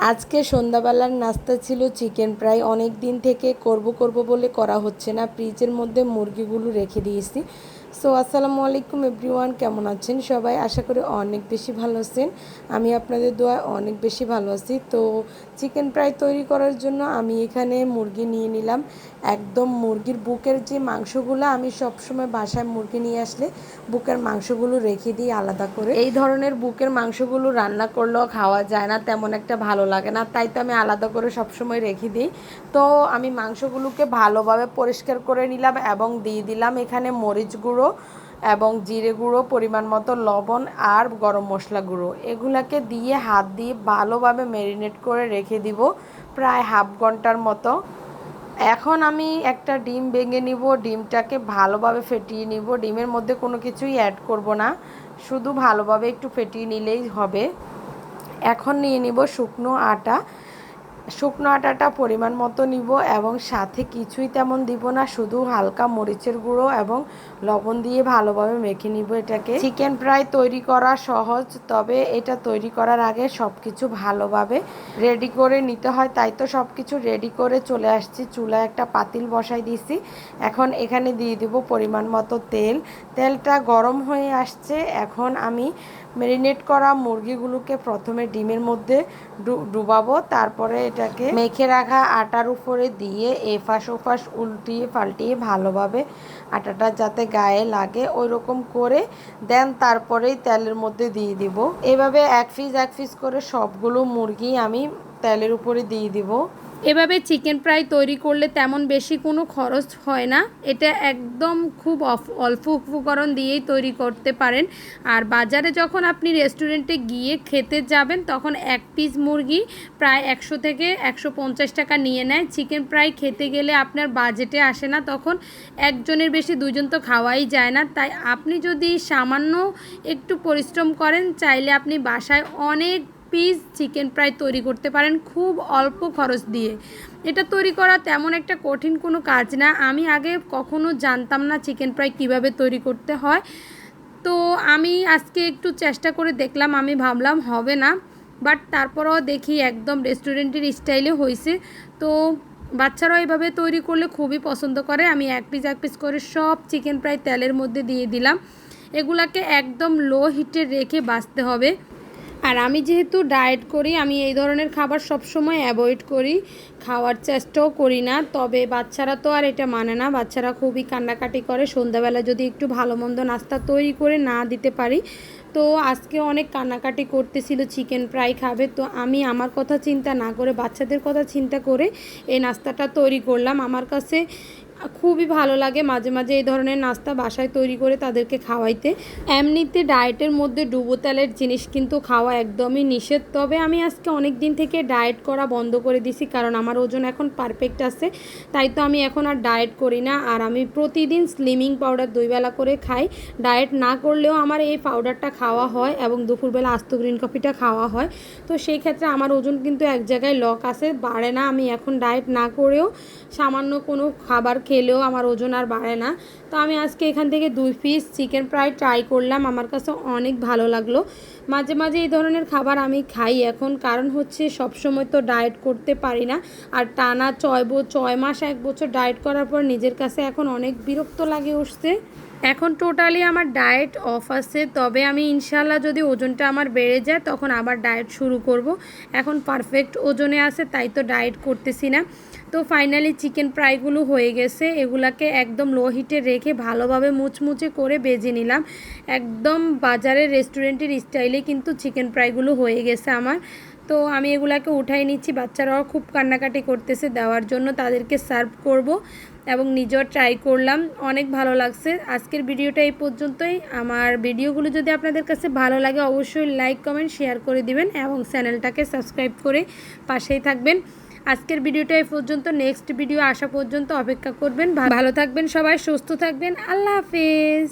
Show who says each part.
Speaker 1: আজকে সন্ধ্যাবেলার নাস্তা ছিল চিকেন প্রায় অনেক দিন থেকে করব করব বলে করা হচ্ছে না। ফ্রিজের মধ্যে মুরগিগুলো রেখে দিয়েছি। সো আসসালামু আলাইকুম এভরিওয়ান কেমন আছেন? সবাই আশা করি অনেক বেশি ভালো আছেন। আমি আপনাদের দোয়ায় অনেক বেশি ভালো আছি। তো চিকেন ফ্রাই তৈরি করার জন্য আমি এখানে মুরগি নিয়ে নিলাম। একদম মুরগির বুকের যে মাংসগুলো, আমি সবসময় বাসায় মুরগি নিয়ে আসলে বুকের মাংসগুলো রেখে দিই আলাদা করে। এই ধরনের বুকের মাংসগুলো রান্না করলেও খাওয়া যায় না, তেমন একটা ভালো লাগে না। তাই তো আমি আলাদা করে সবসময় রেখে দিই। তো, আমি মাংসগুলোকে ভালোভাবে পরিষ্কার করে নিলাম এবং দিয়ে দিলাম এখানে মরিচ গুঁড়ো এবং জিরে গুঁড়ো, পরিমাণ মতো লবণ আর গরম মশলা গুঁড়ো। এগুলাকে দিয়ে হাত দিয়ে ভালোভাবে ম্যারিনেট করে রেখে দিব প্রায় হাফ ঘণ্টার মতো। এখন আমি একটা ডিম ভেঙে নিব, ডিমটাকে ভালোভাবে ফেটিয়ে নিব। ডিমের মধ্যে কোনো কিছুই অ্যাড করব না, শুধু ভালোভাবে একটু ফেটিয়ে নিলেই হবে। এখন নিয়ে নিব শুকনো আটা। শুকনো আটাটা পরিমাণ মতো নিব এবং সাথে কিছুই তেমন দিব না, শুধু হালকা মরিচের গুঁড়ো এবং লবণ দিয়ে ভালোভাবে মেখে নিব এটাকে। চিকেন ফ্রাই তৈরি করা সহজ, তবে এটা তৈরি করার আগে সব কিছু ভালোভাবে রেডি করে নিতে হয়। তাই তো সব কিছু রেডি করে চলে আসছি, চুলায় একটা পাতিল বসাই দিয়েছি। এখন এখানে দিয়ে দিব পরিমাণ মতো তেল। তেলটা গরম হয়ে আসছে, এখন আমি ম্যারিনেট করা মুরগিগুলোকে প্রথমে ডিমের মধ্যে ডুবাবো, তারপরে এটাকে মেখে রাখা আটার উপরে দিয়ে এফাস ওফাস উল্টিয়ে পাল্টিয়ে ভালোভাবে আটাটা যাতে গায়ে লাগে ওই রকম করে দেন তারপরেই তেলের মধ্যে দিয়ে দিব। এভাবে এক পিস এক পিস করে সবগুলো মুরগি আমি তেলের উপরে দিয়ে দিব।
Speaker 2: এভাবে চিকেন ফ্রাই তৈরি করলে তেমন বেশি কোনো খরচ হয় না। এটা একদম খুব অল্প উপকরণ দিয়েই তৈরি করতে পারেন। আর বাজারে যখন আপনি রেস্টুরেন্টে গিয়ে খেতে যাবেন, তখন এক পিস মুরগি প্রায় একশো থেকে একশো পঞ্চাশ টাকা নিয়ে নেয়। চিকেন ফ্রাই খেতে গেলে আপনার বাজেটে আসে না, তখন একজনের বেশি দুজন তো খাওয়াই যায় না। তাই আপনি যদি সামান্য একটু পরিশ্রম করেন, চাইলে আপনি বাসায় অনেক পিস চিকেন ফ্রাই তৈরি করতে পারেন খুব অল্প খরচ দিয়ে। এটা তৈরি করা তেমন একটা কঠিন কোনো কাজ না। আমি আগে কখনো জানতাম না চিকেন ফ্রাই কীভাবে তৈরি করতে হয়। তো আমি আজকে একটু চেষ্টা করে দেখলাম, আমি ভাবলাম হবে না। বাট তারপরেও দেখি একদম রেস্টুরেন্টের স্টাইলে হয়েছে তো বাচ্চারাও এভাবে তৈরি করলে খুবই পছন্দ করে। আমি এক পিস এক পিস করে সব চিকেন ফ্রাই তেলের মধ্যে দিয়ে দিলাম। এগুলাকে একদম লো হিটে রেখে বাঁচতে হবে। আর আমি যেহেতু ডায়েট করি, আমি এই ধরনের খাবার সবসময় অ্যাভয়েড করি। খাওয়ার চেষ্টাও করি না, তবে বাচ্চারা তো আর এটা মানে না। বাচ্চারা খুবই কান্নাকাটি করে। সন্ধ্যাবেলা যদি একটু ভালো মন্দ নাস্তা তৈরি করে না দিতে পারি, তো আজকে অনেক কান্নাকাটি করতেছিল, চিকেন ফ্রাই খাবে। তো আমি আমার কথা চিন্তা না করে, বাচ্চাদের কথা চিন্তা করে এই নাস্তাটা তৈরি করলাম। আমার কাছে খুবই ভালো লাগে মাঝে মাঝে এই ধরনের নাস্তা বাসায় তৈরি করে তাদেরকে খাওয়াইতে। এমনিতে ডায়েটের মধ্যে ডুবো তেলের জিনিস কিন্তু খাওয়া একদমই নিষেধ। তবে আমি আজকে অনেক দিন থেকে ডায়েট করা বন্ধ করে দিছি, কারণ আমার ওজন এখন পারফেক্ট আছে। তাই তো আমি এখন আর ডায়েট করি না। আর আমি প্রতিদিন স্লিমিং পাউডার দুইবেলা করে খাই। ডায়েট না করলেও আমার এই পাউডারটা খাওয়া হয় এবং দুপুরবেলা আস্ত গ্রিন কফিটা খাওয়া হয়। তো সেই ক্ষেত্রে আমার ওজন কিন্তু এক জায়গায় লক আছে, বাড়ে না। আমি এখন ডায়েট না করেও সামান্য কোনো খাবার খেলেও আমার ওজন আর বাড়ে না। তো আমি আজকে এখান থেকে দুই পিস চিকেন ফ্রাই ট্রাই করলাম। আমার কাছে অনেক ভালো লাগল। মাঝে মাঝে এই ধরনের খাবার আমি খাই এখন। কারণ হচ্ছে সব সময় তো ডায়েট করতে পারি না। আর টানা ছয় ছয় মাস, এক বছর ডায়েট করার পর নিজের কাছে এখন অনেক বিরক্ত লাগে উঠছে। এখন টোটালি আমার ডায়েট অফ আছে। তবে আমি ইনশাল্লাহ যদি ওজনটা আমার বেড়ে যায়, তখন আবার ডায়েট শুরু করব। এখন পারফেক্ট ওজনে আছে, তাই তো ডায়েট করতেছি না। তো ফাইনালি চিকেন ফ্রাইগুলো হয়ে গেছে। এগুলাকে একদম লো হিটে রেখে ভালোভাবে মুচমুচে করে বেজে নিলাম। একদম বাজারের রেস্টুরেন্টের স্টাইলে কিন্তু চিকেন ফ্রাইগুলো হয়ে গেছে আমার। তো আমি এগুলাকে উঠাই নিচ্ছি। বাচ্চারাও খুব কান্নাকাটি করতেছে দেওয়ার জন্য। তাদেরকে সার্ভ করব এবং নিজেও ট্রাই করলাম। অনেক ভালো লাগছে। আজকের ভিডিওটা এই পর্যন্তই। আমার ভিডিওগুলো যদি আপনাদের কাছে ভালো লাগে অবশ্যই লাইক কমেন্ট শেয়ার করে দিবেন এবং চ্যানেলটাকে সাবস্ক্রাইব করে পাশেই থাকবেন। আজকের ভিডিওটা এই পর্যন্ত। নেক্সট ভিডিও আসা পর্যন্ত অপেক্ষা করবেন। ভালো থাকবেন সবাই, সুস্থ থাকবেন। আল্লাহ হাফেজ।